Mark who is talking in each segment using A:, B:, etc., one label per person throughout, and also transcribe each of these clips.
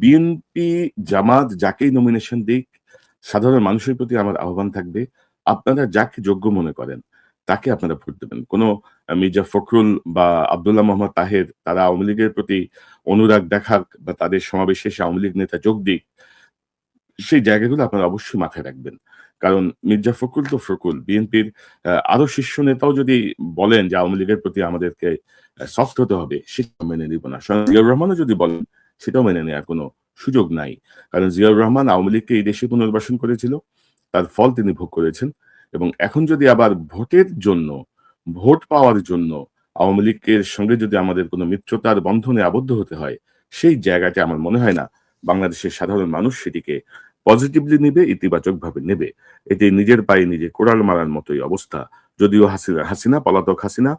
A: BNP জামাত, যাকেই nomination দিক, সাধারণ মানুষের প্রতি আমার আহ্বান থাকবে, আপনারা যাকে যোগ্য মনে করেন, তাকে আপনারা ভোট দেবেন। কোনো মির্জা ফখরুল বা আবদুল্লাহ মোহাম্মদ তাহের, তারা আওয়ামী লীগের প্রতি অনুরাগ দেখাক বা তাদের সমাবেশে এসে আওয়ামী লীগ নেতা যোগ দিক, সেই জায়গাগুলো আপনারা অবশ্যই মাথায় রাখবেন। কারণ মির্জা ফখরুল তো ফখরুল বিএনপির আরও শীর্ষ নেতাও যদি বলেন যে আওয়ামী লীগের প্রতি আমাদেরকে সফট হতে হবে, সেটা মেনে নিব না। রহমানও যদি বলেন সেটাও মেনে নেওয়ার কোনো সুযোগ নাই। কারণ জিয়াউর রহমান আওয়ামী লীগকে এই দেশে পুনর্বাসন করেছিল, তার ফল তিনি ভোগ করেছেন এবং এখন যদি আবার ভোটের জন্য, ভোট পাওয়ার জন্য আওয়ামী লীগের সঙ্গে যদি আমাদের কোনো মিত্রতার বন্ধনে আবদ্ধ হতে হয়, সেই জায়গাটা আমার মনে হয় না বাংলাদেশের সাধারণ মানুষ সেটিকে পজিটিভলি নেবে ইতিবাচক ভাবে নেবে। এটি নিজের পায়ে নিজে কোড়াল মারার মতোই অবস্থা। যদিও হাসিনা হাসিনা, পলাতক হাসিনা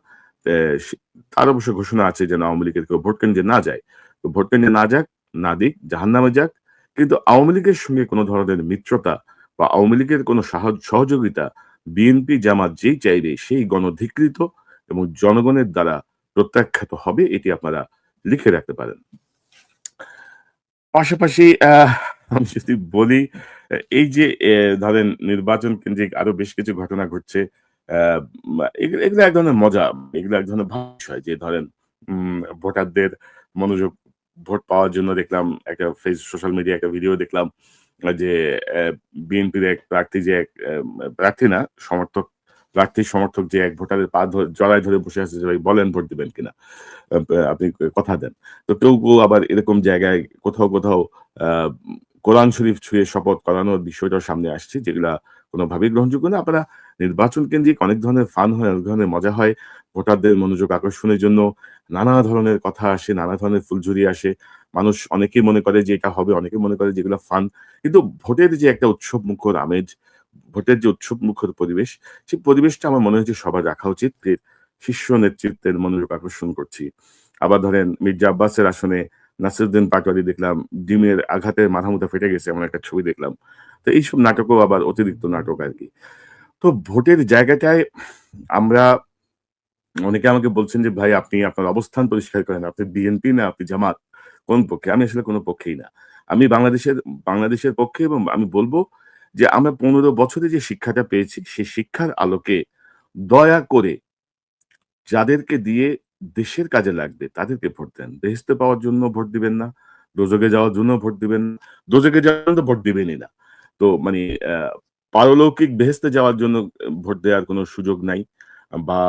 A: তার অবশ্য ঘোষণা আছে যেন আওয়ামী লীগের কেউ ভোট কেন্দ্রে না যায়। তো ভোট কেন্দ্রে না যাক, না দিক জাহান নামে যাক। কিন্তু আওয়ামী লীগের সঙ্গে কোনো ধরনের মিত্রতা বা আওয়ামী লীগের কোনো সহযোগিতা বিএনপি জামাত যেই চাইবে সেই গণধিকৃত এবং জনগণের দ্বারা প্রত্যাখ্যাত হবে, এটি আপনারা লিখে রাখতে পারেন। পাশাপাশি আমি যদি বলি, এই যে ধরেন নির্বাচন কেন্দ্রিক আরও বেশ কিছু ঘটনা ঘটছে এগুলো এক ধরনের মজা, এগুলো এক ধরনের বিষয় যে ধরেন ভোটারদের মনোযোগ ভোট পাওয়ার জন্য দেখলাম একটা ফেস সোশ্যাল মিডিয়া একটা ভিডিও দেখলাম যে বিএনপির এক প্রার্থী যে এক প্রার্থী না, সমর্থক, প্রার্থীর সমর্থক যে এক ভোটারের পা জড়ায় ধরে বসে আছে যে ভাই বলেন ভোট দিবেন কিনা আপনি কথা দেন। তো কেউ কেউ আবার এরকম জায়গায় কোথাও কোথাও কোরআন শরীফ ছুঁয়ে শপথ করানোর বিষয়টাও সামনে আসছে, যেগুলা কোনোভাবেই গ্রহণযোগ্য না। আপনারা নির্বাচন কেন্দ্রিক অনেক ধরনের ফান হয়, অনেক ধরনের মজা হয়। ভোটারদের মনোযোগ আকর্ষণের জন্য নানা ধরনের কথা আসে, নানা ধরনের ফুলঝুরি আসে। মানুষ অনেকেই মনে করে যে এটা হবে, অনেকে মনে করে যেগুলো ফান কিন্তু ভোটের যে একটা উৎসব মুখর আমেজ, ভোটের যে উৎসব মুখর পরিবেশ সেই পরিবেশটা আমার মনে হচ্ছে সবার রাখা উচিত। শীর্ষ নেতৃত্বের মনোযোগ আকর্ষণ করছি। আবার ধরেন মির্জা আব্বাসের আসনে নাসিরুদ্দিন পাটোয়ারি দেখলাম, ডিমের আঘাতে মাথা মুথা ফেটে গেছে এমন একটা ছবি দেখলাম। তো এইসব নাটকও আবার অতিরিক্ত নাটক আর কি। তো ভোটের জায়গাটায় আমরা, অনেকে আমাকে বলছেন যে, ভাই, আপনি আপনার অবস্থান পরিষ্কার করেন। আপনি বিএনপি না, আপনি জামাত। কোন পক্ষে? আমি আসলে কোনো পক্ষেই না। আমি বাংলাদেশের বাংলাদেশের পক্ষে এবং আমি বলব যে, আমরা পনেরো বছরে যে শিক্ষাটা পেয়েছি সেই শিক্ষার আলোকে দয়া করে যাদেরকে দিয়ে দেশের কাজে লাগবে, তাদেরকে ভোট দেন। বেহেস্তে পাওয়ার জন্য ভোট দিবেন না দোজকে যাওয়ার জন্য ভোট দিবেন দোজকে যাওয়ার জন্য ভোট দিবেনই না। তো মানে পারলৌকিক বেহেস্তে যাওয়ার জন্য ভোট দেওয়ার কোনো সুযোগ নাই বা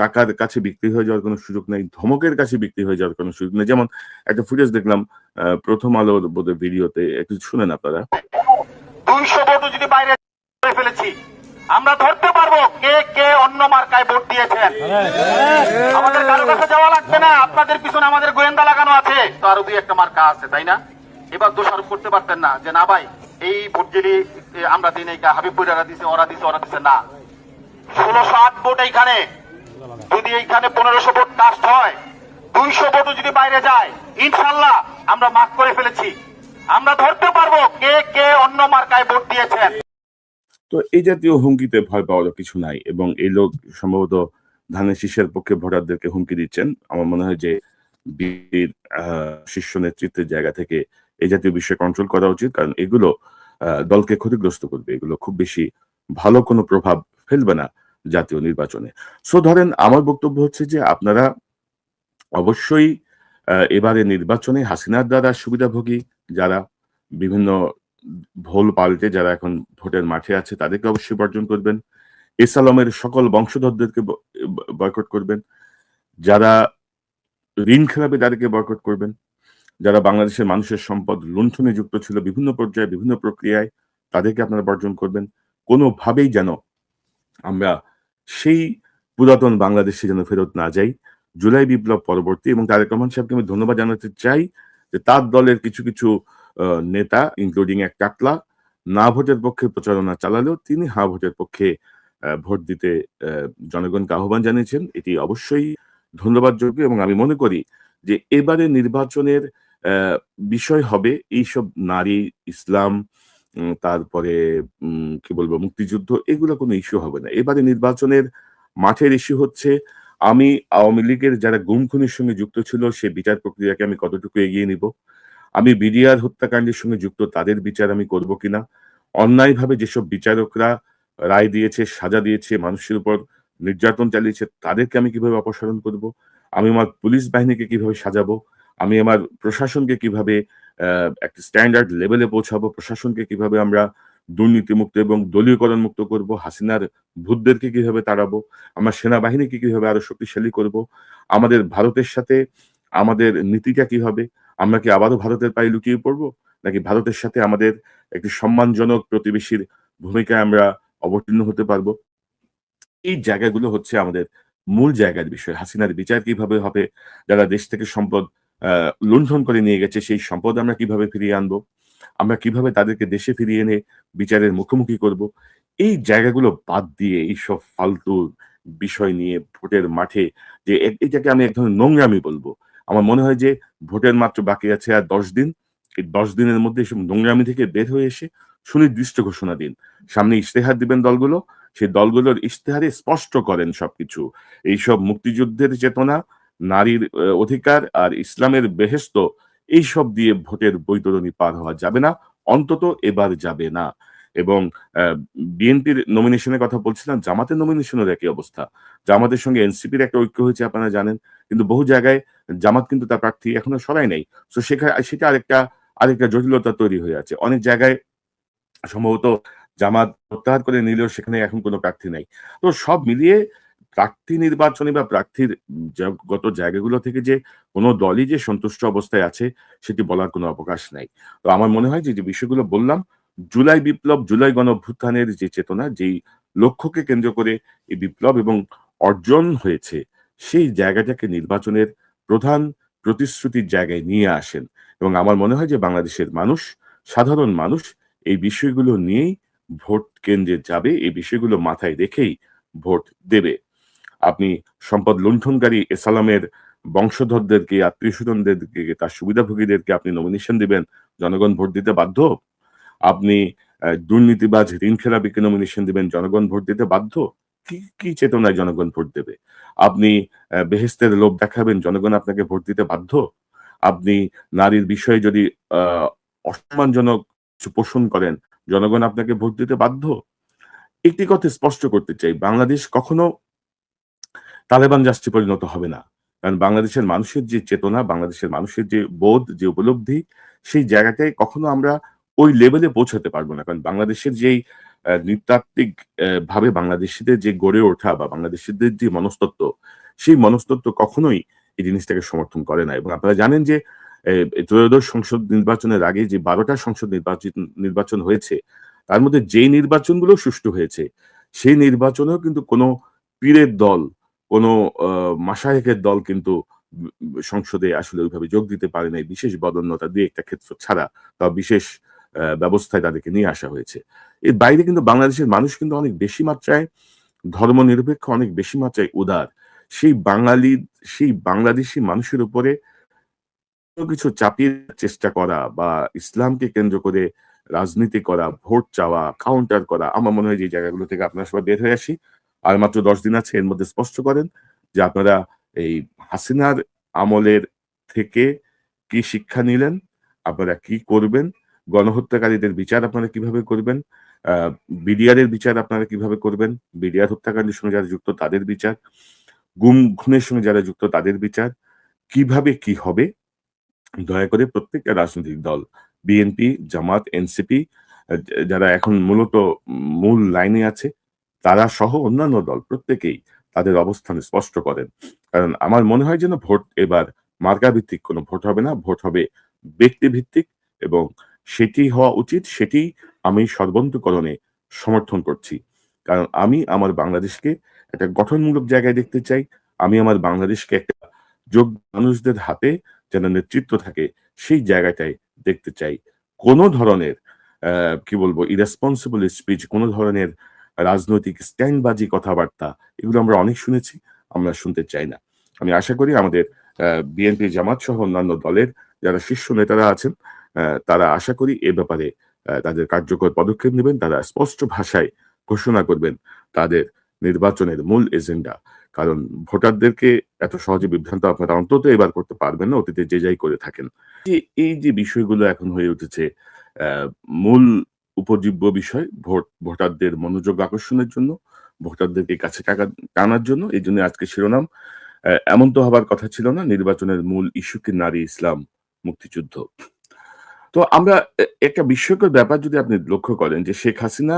A: টাকার কাছে বিক্রি হয়ে যাওয়ার কোনো সুযোগ নাই, ধমকের কাছে বিক্রি হয়ে যাওয়ার কোনো সুযোগ নেই। যেমন একটা ফুটেজ দেখলাম প্রথম আলোর বোধহয় ভিডিওতে, একটু শুনেন আপনারা।
B: দুইশো ভোট যদি বাইরে ফেলেছি আমরা ধরতে পারব কে কে অন্য মার্কায় ভোট দিয়েছেন। আমাদের কারও কাছে যাওয়া লাগবে না। আপনাদের পিছনে আমাদের গোয়েন্দা লাগানো আছে। তো আরও দুই একটা মার্কা আছে, তাই না? এবার দোষারোপ করতে পারতেন না যে, না ভাই, এই ভোট যদি আমরা দিই নাই হাবিব বইরা দিছে, ওরা দিছে ওরা দিছে না। ষোলোশো আট ভোট এইখানে। যদি এইখানে পনেরোশো ভোট কাস্ট হয়, দুইশো ভোটও যদি বাইরে যায়, ইনশাল্লাহ আমরা মাফ করে ফেলেছি। আমরা ধরতে পারব কে কে অন্য মার্কায় ভোট দিয়েছেন।
A: তো এই জাতীয় হুমকিতে ভয় পাওয়ার কিছু নাই এবং এই লোক সম্ভবত ধানের শীষের পক্ষে ভোটারদেরকে হুমকি দিচ্ছেন। আমার মনে হয় যে বিএনপির শীর্ষ নেতৃত্বের জায়গা থেকে এই জাতীয় বিষয় কন্ট্রোল করা উচিত। কারণ এগুলো দলকে ক্ষতিগ্রস্ত করবে। এগুলো খুব বেশি ভালো কোনো প্রভাব ফেলবে না জাতীয় নির্বাচনে। সো ধরেন আমার বক্তব্য হচ্ছে যে আপনারা অবশ্যই এবারে নির্বাচনে হাসিনার দ্বারা সুবিধাভোগী যারা বিভিন্ন ভোল পাল্টে যারা এখন ভোটের মাঠে আছে, তাদেরকে অবশ্যই বর্জন করবেন। এসালমের সকল বংশধরদেরকে বয়কট করবেন। যারা ঋণ খেলাবে তাদেরকে বয়কট করবেন। যারা বাংলাদেশের মানুষের সম্পদ লুণ্ঠনে যুক্ত ছিল বিভিন্ন পর্যায়ে, বিভিন্ন প্রক্রিয়ায়, তাদেরকে আপনারা বর্জন করবেন। কোনোভাবেই যেন আমরা সেই পুরাতন বাংলাদেশে যেন ফেরত না যাই। জুলাই বিপ্লব পরবর্তী এবং তারেক রহমান সাহেবকে আমি ধন্যবাদ জানাতে চাই যে তার দলের কিছু কিছু নেতা ইনক্লুডিং এক কাতলা, না ভোটের পক্ষে প্রচারণা চালালেও তিনি হা ভোটের পক্ষে ভোট দিতে জনগণকে আহ্বান জানিয়েছেন। এটি অবশ্যই ধন্যবাদযোগ্য এবং আমি মনে করি যে এবারে নির্বাচনের বিষয় হবে এইসব নারী, ইসলাম তারপরে কি বলব, মুক্তিযুদ্ধ, এগুলো কোনো ইস্যু হবে না। এবারে নির্বাচনের মাঠের ইস্যু হচ্ছে, আমি আওয়ামী লীগের যারা গুমখুনির সঙ্গে যুক্ত ছিল, সে বিচার প্রক্রিয়াকে আমি কতটুকু এগিয়ে নিব? আমি বিডিআর হত্যাকাণ্ডের সঙ্গে যুক্ত, তাদের বিচার আমি করব কিনা? অন্যায়ভাবে যেসব বিচারকরা রায় দিয়েছে, সাজা দিয়েছে, মানুষের উপর নির্যাতন চালিয়েছে, তাদেরকে আমি কীভাবে অপসারণ করব? আমি আমার পুলিশ বাহিনীকে কীভাবে সাজাবো? আমি আমার প্রশাসনকে কীভাবে একটা স্ট্যান্ডার্ড লেভেলে পৌঁছাবো? প্রশাসনকে কীভাবে আমরা দুর্নীতিমুক্ত এবং দলীয়করণ মুক্ত করব? হাসিনার ভূতদেরকে কীভাবে তাড়াবো? আমার সেনাবাহিনীকে কীভাবে আরও শক্তিশালী করব? আমাদের ভারতের সাথে আমাদের নীতিটা কি হবে? আমরা কি আবারও ভারতের পায়ে লুকিয়ে পড়ব? নাকি ভারতের সাথে আমাদের একটি সম্মানজনক প্রতিবেশীর ভূমিকায় আমরা অবতীর্ণ হতে পারব? এই জায়গাগুলো হচ্ছে আমাদের মূল জায়গার বিষয়। হাসিনার বিচার কীভাবে হবে? যারা দেশ থেকে সম্পদ লুণ্ঠন করে নিয়ে গেছে, সেই সম্পদ আমরা কীভাবে ফিরিয়ে আনব? আমরা কীভাবে তাদেরকে দেশে ফিরিয়ে এনে বিচারের মুখোমুখি করব? এই জায়গাগুলো বাদ দিয়ে এইসব ফালতু বিষয় নিয়ে ভোটের মাঠে যে এটাকে আমি এক ধরনের নোংরামি বলব। আমার মনে হয় যে ভোটের মাত্র বাকি আছে আর দশ দিন। এই দশ দিনের মধ্যে এসব নোংরামি থেকে বের হয়ে এসে সুনির্দিষ্ট ঘোষণা দিন। সামনে ইশতেহার দিবেন দলগুলো। সেই দলগুলোর ইশতেহারে স্পষ্ট করেন সবকিছু। এইসব মুক্তিযুদ্ধের চেতনা, নারীর অধিকার আর ইসলামের বেহেস্ত এইসব দিয়ে ভোটের বৈতরণী পার হওয়া যাবে না। অন্তত এবার যাবে না। এবং বিএনপির নমিনেশনের কথা বলছিলাম, জামাতের নমিনেশনের একই অবস্থা। জামাতের সঙ্গে এনসিপির একটা ঐক্য হয়েছে আপনারা জানেন, কিন্তু বহু জায়গায় জামাত কিন্তু তার প্রার্থী এখনও সরাই নাই। তো সেখানে সেটা আরেকটা আরেকটা জটিলতা তৈরি হয়ে আছে। অনেক জায়গায় সম্ভবত জামাত প্রত্যাহার করে নিলেও সেখানে এখন কোনো প্রার্থী নাই। তো সব মিলিয়ে প্রার্থী নির্বাচনে বা প্রার্থীর গত জায়গাগুলো থেকে যে কোনো দলই যে সন্তুষ্ট অবস্থায় আছে, সেটি বলার কোনো অবকাশ নাই। তো আমার মনে হয় যে যে বিষয়গুলো বললাম জুলাই বিপ্লব, জুলাই গণ অভ্যুত্থানের যে চেতনা, যেই লক্ষ্যকে কেন্দ্র করে এই বিপ্লব এবং অর্জন হয়েছে, সেই জায়গাটাকে নির্বাচনের প্রধান প্রতিশ্রুতির জায়গায় নিয়ে আসেন। এবং আমার মনে হয় যে বাংলাদেশের মানুষ, সাধারণ মানুষ, এই বিষয়গুলো নিয়েই ভোট কেন্দ্রে যাবে, এই বিষয়গুলো মাথায় রেখেই ভোট দেবে। আপনি সম্পদ লুণ্ঠনকারী এসালামের বংশধরদেরকে আত্মীয় স্বজনদেরকে তার সুবিধাভোগীদেরকে আপনি নমিনেশন দিবেন, জনগণ ভোট দিতে বাধ্য? আপনি দুর্নীতিবাজ ঋণ খেলাপিকে নমিনেশন দিবেন, জনগণ ভোট দিতে বাধ্য? কি কি চেতনায় জনগণ ভোট দেবে? আপনি বেহেস্তের লোভ দেখাবেন, জনগণ আপনাকে ভোট দিতে বাধ্য? আপনি নারীর বিষয়ে যদি অসম্মানজনক পোষণ করেন, জনগণ আপনাকে ভোট দিতে বাধ্য? একটি কথা স্পষ্ট করতে চাই, বাংলাদেশ কখনো তালেবান রাষ্ট্রে পরিণত হবে না। কারণ বাংলাদেশের মানুষের যে চেতনা, বাংলাদেশের মানুষের যে বোধ, যে উপলব্ধি, সেই জায়গাটায় কখনো আমরা ওই লেভেলে পৌঁছাতে পারব না। কারণ বাংলাদেশের যেই নৃতাত্ত্বিক ভাবে বাংলাদেশিদের যে গড়ে ওঠা বা বাংলাদেশিদের যে মনস্তত্ত্ব সেই মনস্তত্ত্ব কখনোই এই জিনিসটাকে সমর্থন করে না। এবং আপনারা জানেন যে ত্রয়োদশ সংসদ নির্বাচনের আগে যে বারোটা সংসদ নির্বাচন নির্বাচন হয়েছে তার মধ্যে যেই নির্বাচনগুলো সুষ্ঠু হয়েছে সেই নির্বাচনেও কিন্তু কোনো পীরের দল কোনো আহ, মাসায়েকের দল কিন্তু সংসদে আসলে ওইভাবে যোগ দিতে পারে নাই। বিশেষ বদন্যতা দিয়ে একটা ক্ষেত্র ছাড়া বা বিশেষ ব্যবস্থায় তাদেরকে নিয়ে আসা হয়েছে। এর বাইরে কিন্তু বাংলাদেশের মানুষ কিন্তু অনেক বেশি মাত্রায় ধর্মনিরপেক্ষ, অনেক বেশি মাত্রায় উদার। সেই বাঙালি, সেই বাংলাদেশি মানুষের উপরে কিছু চাপিয়ে চেষ্টা করা বা ইসলামকে কেন্দ্র করে রাজনীতি করা, ভোট চাওয়া কাউন্টার করা, আমার মনে হয় যে জায়গাগুলো থেকে আপনারা সবাই বের হয়ে আসি। আর মাত্র দশ দিন আছে, এর মধ্যে স্পষ্ট করেন যে আপনারা এই হাসিনার আমলের থেকে কি শিক্ষা নিলেন, আপনারা কি করবেন গণহত্যাকারীদের বিচার আপনারা কীভাবে করবেন? বিডিআর এর বিচার আপনারা কীভাবে করবেন? বিডিআর হত্যাকাণ্ডের সঙ্গে যারা যুক্ত তাদের বিচার। গুম, খুনের সঙ্গে যারা যুক্ত তাদের বিচার। কীভাবে কি হবে? দয়া করে প্রত্যেকটা রাজনৈতিক দল, বিএনপি, জামাত, এনসিপি যারা এখন মূলত মূল লাইনে আছে, তারা সহ অন্যান্য দল প্রত্যেকেই তাদের অবস্থান স্পষ্ট করেন। কারণ আমার মনে হয় যেন ভোট এবার মার্কা ভিত্তিক কোনো ভোট হবে না। ভোট হবে ব্যক্তি ভিত্তিক এবং সেটি হওয়া উচিত, সেটি আমি সর্বন্তকরণে সমর্থন করছি। কারণ আমি আমার বাংলাদেশকে একটা গঠনমূলক জায়গায় দেখতে চাই। আমি আমার বাংলাদেশকে একটা যোগ মানুষদের হাতে যেন নেতৃত্ব থাকে, সেই জায়গাটায় দেখতে চাই। কোনো ধরনের কি বলব ইরেসপন্সিবল স্পিচ কোনো ধরনের রাজনৈতিক স্ট্যান্ডবাজি কথাবার্তা, এগুলো আমরা অনেক শুনেছি, আমরা শুনতে চাই না। আমি আশা করি আমাদের বিএনপি জামাত সহ অন্যান্য দলের যারা শীর্ষ নেতারা আছেন তারা আশা করি এ ব্যাপারে তাদের কার্যকর পদক্ষেপ নেবেন, তারা স্পষ্ট ভাষায় ঘোষণা করবেন তাদের নির্বাচনের মূল এজেন্ডা। কারণ ভোটারদেরকে এত সহজে বিভ্রান্ত আপনারা অন্তত এবার করতে পারবেন না, অতীতে যে যাই করে থাকেন। যে এই যে বিষয়গুলো এখন হয়ে উঠেছে মূল উপজীব্য বিষয় ভোট, ভোটারদের মনোযোগ আকর্ষণের জন্য, ভোটারদেরকে কাছে টানার জন্য, এই জন্য আজকে শিরোনাম। এমন তো হবার কথা ছিল না, নির্বাচনের মূল ইস্যু কি নারী ইসলাম মুক্তিযুদ্ধ? তো আমরা একটা বিস্ময়কর ব্যাপার যদি আপনি লক্ষ্য করেন যে শেখ হাসিনা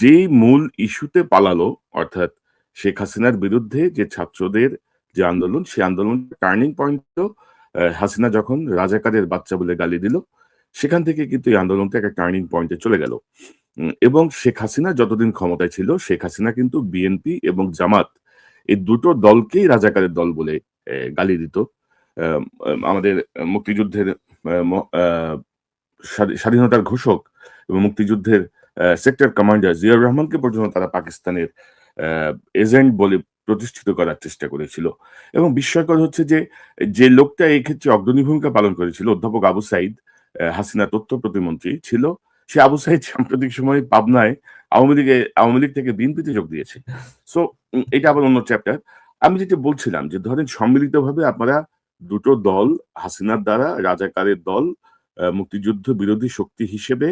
A: যে মূল ইস্যুতে পালালো, অর্থাৎ শেখ হাসিনার বিরুদ্ধে যে ছাত্রদের যে আন্দোলন, সেই আন্দোলন টার্নিং পয়েন্ট হাসিনা যখন রাজাকারের বাচ্চা বলে গালি দিল, সেখান থেকে কিন্তু এই আন্দোলনটা একটা টার্নিং পয়েন্টে চলে গেল। এবং শেখ হাসিনা যতদিন ক্ষমতায় ছিল, শেখ হাসিনা কিন্তু বিএনপি এবং জামাত এই দুটো দলকেই রাজাকারের দল বলে গালি দিত। আমাদের মুক্তিযুদ্ধের স্বাধীনতার ঘোষক এবং মুক্তিযুদ্ধের সেক্টর কমান্ডার জিয়াউর রহমানকে পর্যন্ত তারা পাকিস্তানের এজেন্ট বলে প্রতিষ্ঠিত করার চেষ্টা করেছিল। এবং বিস্ময়কর হচ্ছে যে যে লোকটা এই ক্ষেত্রে অগ্রণী ভূমিকা পালন করেছিল, অধ্যাপক আবু সাইদ হাসিনা তথ্য প্রতিমন্ত্রী ছিল। সে আবু সাইদ সাম্প্রতিক সময়ে পাবনায় আওয়ামী লীগে, আওয়ামী লীগ থেকে বিএনপিতে যোগ দিয়েছে। সো এটা আবার অন্য চ্যাপ্টার আমি যেটা বলছিলাম যে, ধরেন সম্মিলিতভাবে আপনারা দুটো দল, হাসিনার দ্বারা রাজাকারের দল মুক্তিযুদ্ধ বিরোধী শক্তি হিসেবে,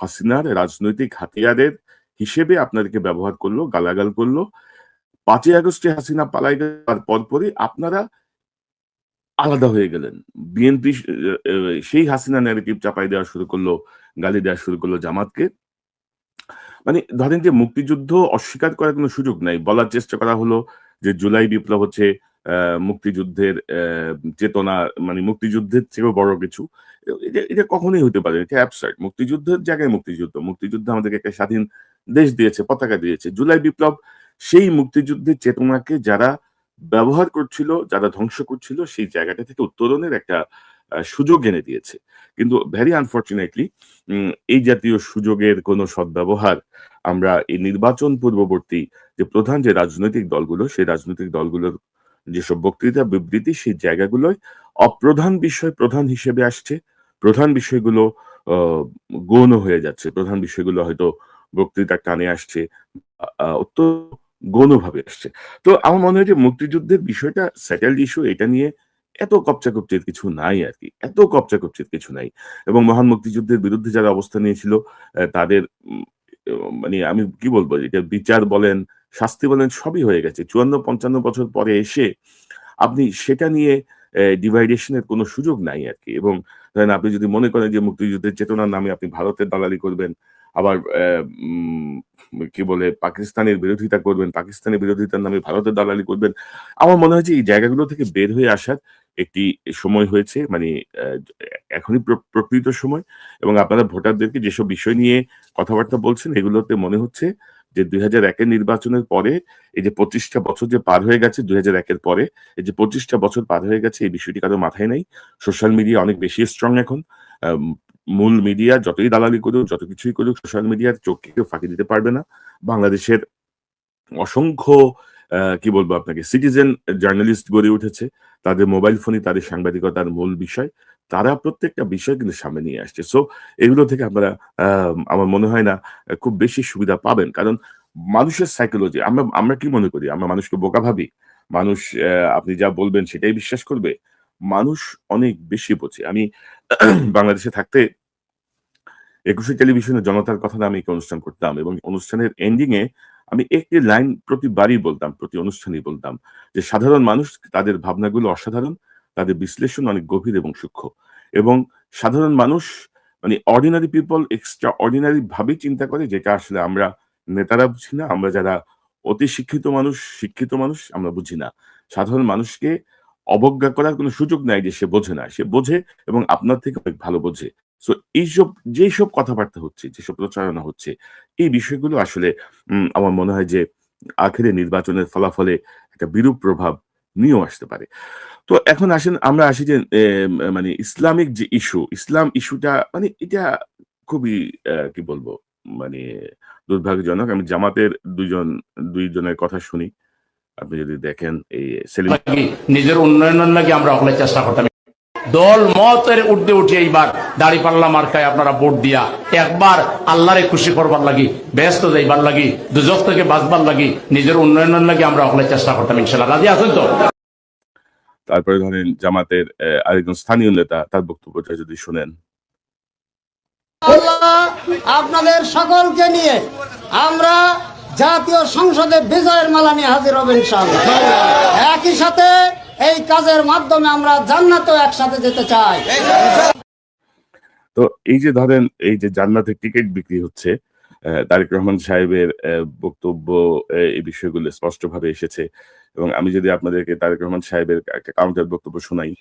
A: হাসিনার রাজনৈতিক হাতিয়ারের হিসেবে আপনাদেরকে ব্যবহার করল, গালাগাল করল। পাঁচই আগস্টে হাসিনা পালাই যাওয়ার পরপরই আপনারা আলাদা হয়ে গেলেন। বিএনপি সেই হাসিনা ন্যারেটিভ চাপাই দেওয়া শুরু করল, গালি দেওয়া শুরু করল জামাতকে। মানে ধরেন যে মুক্তিযুদ্ধ অস্বীকার করার কোনো সুযোগ নাই, বলার চেষ্টা করা হলো যে জুলাই বিপ্লব হচ্ছে মুক্তিযুদ্ধের চেতনা মানে মুক্তিযুদ্ধের থেকেও বড় কিছু, এটা কখনোই হতে পারে। এটা অ্যাবসার্ড মুক্তিযুদ্ধের জায়গায় মুক্তিযুদ্ধ মুক্তিযুদ্ধ আমাদেরকে একটা স্বাধীন দেশ দিয়েছে, পতাকা দিয়েছে জুলাই বিপ্লব সেই মুক্তিযুদ্ধের চেতনাকে যারা ব্যবহার করছিল, যারা ধ্বংস করছিল, সেই জায়গাটা থেকে উত্তরণের একটা সুযোগ এনে দিয়েছে কিন্তু ভেরি আনফর্চুনেটলি এই জাতীয় সুযোগের কোনো সদ্ব্যবহার আমরা এই নির্বাচন পূর্ববর্তী যে প্রধান যে রাজনৈতিক দলগুলো, সেই রাজনৈতিক দলগুলোর যেসব বক্তৃতা, বিবৃতি সেই জায়গাগুলোয় অপ্রধান বিষয় প্রধান হিসেবে আসছে। প্রধান বিষয়গুলো গৌণ হয়ে যাচ্ছে। প্রধান বিষয়গুলো হয়তো বক্তৃতা কানে আসছে অত্যন্ত গৌণভাবে আসছে। তো আমার মনে হয় যে মুক্তিযুদ্ধের বিষয়টা সেটেলড ইস্যু এটা নিয়ে এত কপচাকপচির কিছু নাই আর কি। এত কপচা কপচাকপচির কিছু নাই। এবং মহান মুক্তিযুদ্ধের বিরুদ্ধে যারা অবস্থান নিয়েছিল তাদের মানে আমি কি বলব, এটা বিচার বলেন শাস্তি বলেন সবই হয়ে গেছে। চুয়ান্ন, পঞ্চান্ন বছর পরে এসে আপনি সেটা নিয়ে ডিভাইডেশনের কোনো সুযোগ নাই আর কি। এবং ধরেন আপনি যদি মনে করেন যে মুক্তিযুদ্ধের চেতনার নামে আপনি ভারতের দালালি করবেন, আবার কি বলে, পাকিস্তানের বিরোধিতা করবেন, পাকিস্তানের বিরোধিতার নামে ভারতের দালালি করবেন, আমার মনে হয় যে এই জায়গাগুলো থেকে বের হয়ে আসার একটি সময় হয়েছে। মানে এখনই প্র- প্রকৃত সময়। এবং আপনারা ভোটারদেরকে যেসব বিষয় নিয়ে কথাবার্তা বলছেন, এগুলোতে মনে হচ্ছে যে দুই হাজার একের নির্বাচনের পরে এই যে পঁচিশটা বছর যে পার হয়ে গেছে, দুই হাজার একের পরে এই যে পঁচিশটা বছর পার হয়ে গেছে, এই বিষয়টি কারও মাথায় নেই। সোশ্যাল মিডিয়া অনেক বেশি স্ট্রং এখন। মূল মিডিয়া যতই দালালি করুক, যত কিছুই করুক, সোশ্যাল মিডিয়ার চোখকে কেউ ফাঁকি দিতে পারবে না। বাংলাদেশের অসংখ্য কি বলব আপনাকে সিটিজেন জার্নালিস্ট গড়ে উঠেছে। তাদের মোবাইল ফোনই তাদের সাংবাদিকতার মূল বিষয়। তারা প্রত্যেকটা বিষয় কিন্তু সামনে নিয়ে আসছে। সো এগুলো থেকে আপনারা আমার মনে হয় না খুব বেশি সুবিধা পাবেন। কারণ মানুষের সাইকোলজি আমরা আমরা কি মনে করি? আমরা মানুষকে বোকা ভাবি। মানুষ আপনি যা বলবেন সেটাই বিশ্বাস করবে। মানুষ অনেক বেশি বোঝে। আমি বাংলাদেশে থাকতে একুশে টেলিভিশনে জনতার কথা আমি একটি অনুষ্ঠান করতাম এবং অনুষ্ঠানের এন্ডিং এ আমি একটি লাইন প্রতিবারই বলতাম, প্রতি অনুষ্ঠানেই বলতাম যে, সাধারণ মানুষ, তাদের ভাবনাগুলো অসাধারণ। তাদের বিশ্লেষণ অনেক গভীর এবং সূক্ষ্ম। এবং সাধারণ মানুষ মানে অর্ডিনারি পিপল এক্সট্রা অর্ডিনারি ভাবে চিন্তা করে যেটা আসলে আমরা নেতারা বুঝি না, আমরা যারা অতি শিক্ষিত মানুষ শিক্ষিত মানুষ, আমরা বুঝি না। সাধারণ মানুষকে অবজ্ঞা করার কোনো সুযোগ নাই যে সে বোঝে না। সে বোঝে এবং আপনার থেকে অনেক ভালো বোঝে। সো এইসব যেসব কথাবার্তা হচ্ছে, যেসব প্রচারণা হচ্ছে, এই বিষয়গুলো আসলে আমার মনে হয় যে আখেরে নির্বাচনের ফলাফলে একটা বিরূপ প্রভাব নিয়েও আসতে পারে। তো এখন আসেন, আমরা আসি যে মানে ইসলামিক যে ইস্যু, ইসলাম ইস্যুটা মানে এটা খুবই কি বলব মানে দুর্ভাগ্যজনক। আমি জামাতের দুজন দুইজনের কথা শুনি। আপনি যদি দেখেন, এই
C: নিজের উন্নয়নের নাকি আমরা চেষ্টা করতাম। দল মতের উর্ধে উঠে এইবার দাড়ি পাল্লা মার্কায় আপনারা ভোট দিয়া একবার আল্লাহরে খুশি করবার লাগি ব্যস্ত যাইবার লাগি দুজক থেকে বাঁচবার লাগি নিজের উন্নয়নের লাগি আমরা সকলে চেষ্টা করতাম ইনশাল্লাহ রাজি আছেন তো?
A: তারপরে ধরেন জামাতের আহ, আরেকজন স্থানীয় নেতা তার বক্তব্যটা যদি শুনেন।
D: আপনাদের সকলকে নিয়ে আমরা জাতীয় সংসদে বিজয়ের মালা নিয়ে হাজির হব ইনশাআল্লাহ। একই সাথে এই কাজের মাধ্যমে আমরা জান্নাতেও একসাথে যেতে চাই।
A: তো এই যে ধরেন এই যে জান্নাতের টিকিট বিক্রি হচ্ছে তারেক রহমান সাহেবের বক্তব্য এই বিষয়গুলো স্পষ্টভাবে এসেছে। এবং আমি যদি আপনাদেরকে তারেক রহমান সাহেবের কাউন্টার বক্তব্য শোনাই।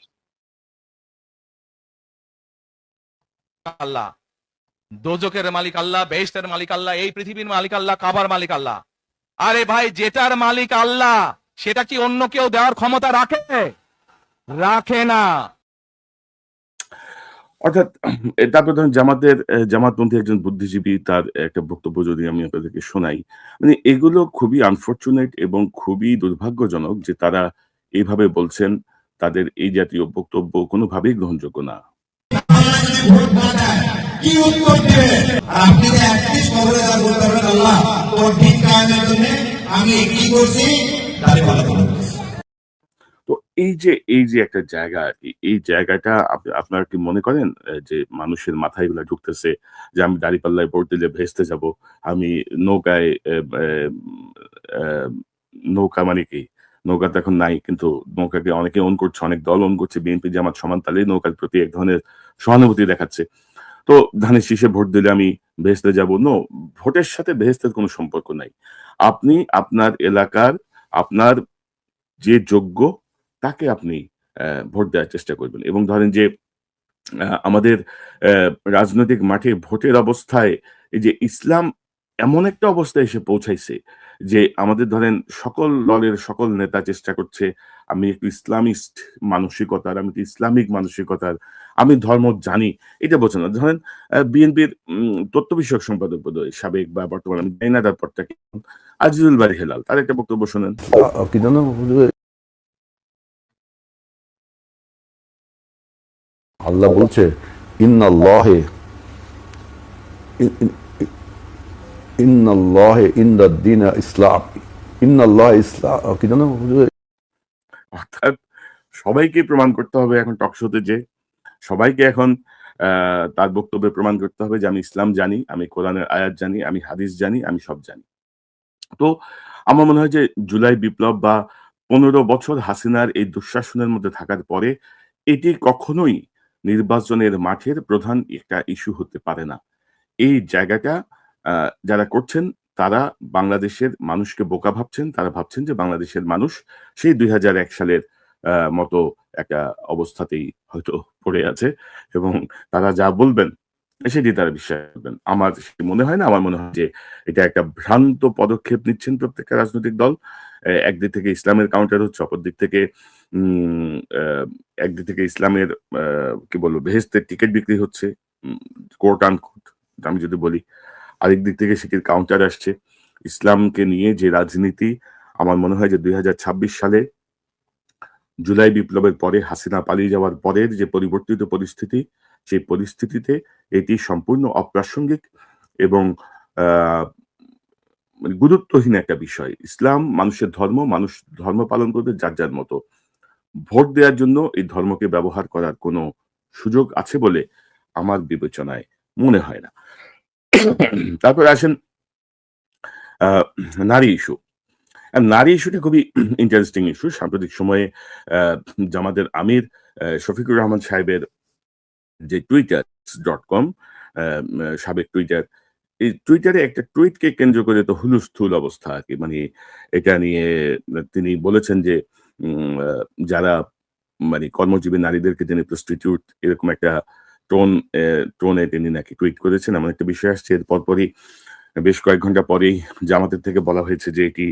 E: আল্লাহ দোজকের মালিক আল্লাহ বেহেশতের মালিক আল্লাহ এই পৃথিবীর মালিক আল্লাহ কাবার মালিক আল্লাহ। আরে ভাই যেটার মালিক আল্লাহ। সেটা কি অন্য কেউ দেওয়ার ক্ষমতা রাখে? রাখে না।
A: অর্থাৎ তারপর ধরেন জামাতের জামাতপন্থী একজন বুদ্ধিজীবী তার একটা বক্তব্য যদি আমি আপনাদেরকে শোনাই মানে এগুলো খুবই আনফর্চুনেট এবং খুবই দুর্ভাগ্যজনক যে তারা এইভাবে বলছেন তাদের এই জাতীয় বক্তব্য কোনোভাবেই গ্রহণযোগ্য না।
F: কি উত্তর দেবে? আপনি আল্লাহ। জন্য আমি কি করছি?
A: তো এই যে এই যে একটা জায়গা এই জায়গাটা আপ- আপনারা কি মনে করেন যে মানুষের মাথায়গুলা ঢুকতেছে, যে আমি দাঁড়িপাল্লায় ভোট দিলে ভেস্তে যাব, আমি নৌকায় নৌকা মানে কি? নৌকা তো এখন নাই, কিন্তু নৌকাকে অনেকে অন করছে, অনেক দল অন করছে বিএনপি জামাত সমান তালে নৌকার প্রতি এক ধরনের সহানুভূতি দেখাচ্ছে। তো ধানের শীষে ভোট দিলে আমি ভেস্তে যাব নো ভোটের সাথে ভেস্তের কোনো সম্পর্ক নাই। আপনি আপনার এলাকার আপনার যে যোগ্য, তাকে আপনি ভোট দেওয়ার চেষ্টা করবেন। এবং ধরেন যে আমাদের রাজনৈতিক মাঠে ভোটের অবস্থায় এই যে ইসলাম এমন একটা অবস্থায় এসে পৌঁছাইছে যে আমাদের ধরেন সকল দলের সকল নেতা চেষ্টা করছে, আমি একটু ইসলামিস্ট মানসিকতার, আমি একটু ইসলামিক মানসিকতার আমি ধর্ম জানি। এটা বোঝে না ধরেন বিএনপির তথ্য বিষয়ক সম্পাদক সাবেক বা বর্তমানে আমি জানি না তার পরটা কি। আজিজুল বাড়ি হেলাল তার একটা বক্তব্য শোনেন।
G: কি জানো আল্লাহ বলছে ইন্নাল্লাহে ইন্নাল্লাহে ইন্দাদ্দিন ইসলাম। ইন্নাল্লাহ ইসলাম কি জানো
A: অর্থাৎ সবাইকে প্রমাণ করতে হবে এখন টকশোতে যে সবাইকে এখন তার বক্তব্যে প্রমাণ করতে হবে যে আমি ইসলাম জানি, আমি কোরআনের আয়াত জানি, আমি হাদিস জানি, আমি সব জানি। তো আমার মনে হয় যে জুলাই বিপ্লব বা পনেরো বছর হাসিনার এই দুঃশাসনের মধ্যে থাকার পরে এটি কখনোই নির্বাচনের মাঠের প্রধান একটা ইস্যু হতে পারে না। এই জায়গাটা যারা করছেন তারা বাংলাদেশের মানুষকে বোকা ভাবছেন, তারা ভাবছেন যে বাংলাদেশের মানুষ সেই দুই হাজার এক সালের মতো একটা অবস্থাতেই হয়তো পড়ে আছে এবং তারা যা বলবেন, সেটি তারা বিশ্বাস করবেন। আমার মনে হয় না, আমার মনে হয় যে এটা একটা ভ্রান্ত পদক্ষেপ নিচ্ছেন প্রত্যেকটা রাজনৈতিক দল। একদিক থেকে ইসলামের কাউন্টার হচ্ছে অপর দিক থেকে একদিক থেকে ইসলামের কি বলব, বেহেস্তের টিকিট বিক্রি হচ্ছে কোর্ট আন কোর্ট আমি যদি বলি। আরেক দিক থেকে সেটির কাউন্টার আসছে। ইসলামকে নিয়ে যে রাজনীতি, আমার মনে হয় যে দুই হাজার ছাব্বিশ সালে জুলাই বিপ্লবের পরে হাসিনা পালিয়ে যাওয়ার পরের যে পরিবর্তিত পরিস্থিতি, সেই পরিস্থিতিতে এটি সম্পূর্ণ অপ্রাসঙ্গিক এবং মানে গুরুত্বহীন একটা বিষয়। ইসলাম মানুষের ধর্ম, মানুষ ধর্ম পালন করবে যার যার মতো। ভোট দেওয়ার জন্য এই ধর্মকে ব্যবহার করার কোনো সুযোগ আছে বলে আমার বিবেচনায় মনে হয় না। তারপরে আসেন নারী ইস্যু নারী ইস্যুটা খুবই ইন্টারেস্টিং ইস্যু সাম্প্রতিক সময়ে জামাতের আমির শফিকুর রহমান সাহেবের যে টুইটার ডট কম সাবেক টুইটার এই টুইটারে একটা টুইটকে কেন্দ্র করে তো হুলুস্থুল অবস্থা আর কি। মানে এটা নিয়ে তিনি বলেছেন যে যারা মানে কর্মজীবী নারীদেরকে তিনি প্রস্টিটিউট এরকম একটা টোন টোনে তিনি নাকি টুইট করেছেন, এমন একটা বিষয় আসছে। এর পরপরই, বেশ কয়েক ঘণ্টা পরেই জামাতের থেকে বলা হয়েছে যে এটি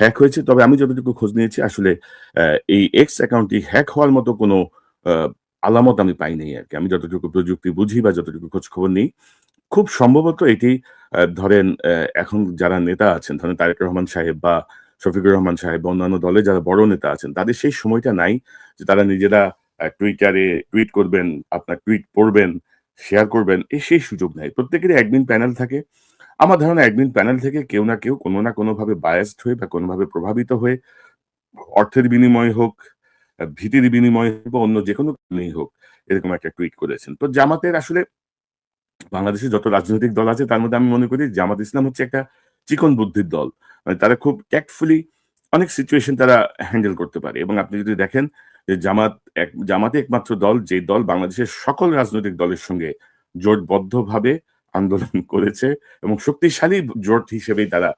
A: হ্যাক হয়েছে, তবে আমি যতটুকু খোঁজ নিয়েছি, আসলে এই এক্স অ্যাকাউন্টটি হ্যাক হওয়ার মতো কোনো আলামত আমি পাইনি আর কি। আমি যতটুকু প্রযুক্তি বুঝি বা যতটুকু খোঁজ খবর নেই, খুব সম্ভবত এটি ধরেন এখন যারা নেতা আছেন, ধরেন তারেক রহমান সাহেব বা শফিকুর রহমান সাহেব অন্যান্য দলে যারা বড় নেতা আছেন, তাদের সেই সময়টা নাই যে তারা নিজেরা টুইটারে টুইট করবেন, আপনার টুইট পড়বেন শেয়ার করবেন এই সেই সুযোগ নাই। প্রত্যেকেরই অ্যাডমিন প্যানেল থাকে আমার ধারণা অ্যাডমিন প্যানেল থেকে কেউ না কেউ কোনো না কোনোভাবে বায়াসড হয়ে বা কোনোভাবে প্রভাবিত হয়ে অর্থের বিনিময় হোক, ভীতির বিনিময় বা অন্য যে কোনো কারণেই হোক এরকম একটা টুইট করেছেন। তো জামাতের আসলে বাংলাদেশে যত রাজনৈতিক দল আছে তার মধ্যে আমি মনে করি জামাত ইসলাম হচ্ছে একটা চিকন বুদ্ধির দল। মানে তারা খুব ট্যাক্টফুলি অনেক সিচুয়েশন তারা হ্যান্ডেল করতে পারে। এবং আপনি যদি দেখেন যে জামাত এক, জামাতে একমাত্র দল যে দল বাংলাদেশের সকল রাজনৈতিক দলের সঙ্গে জোটবদ্ধভাবে আন্দোলন করেছে এবং শক্তিশালী জোট হিসেবেই তারা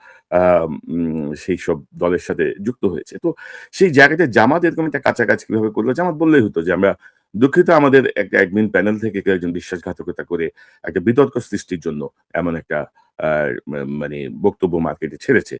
A: সেই সব দলের সাথে যুক্ত হয়েছে। তো সেই জায়গাতে জামাত এরকম একটা কাছাকাছি কীভাবে করল? জামাত বললেই হতো যে, আমরা দুঃখিত আমাদের একটা অ্যাডমিন প্যানেল থেকে কেউ একজন বিশ্বাসঘাতকতা করে একটা বিতর্ক সৃষ্টির জন্য এমন একটা মানে বক্তব্য মার্কেটে ছেড়েছে।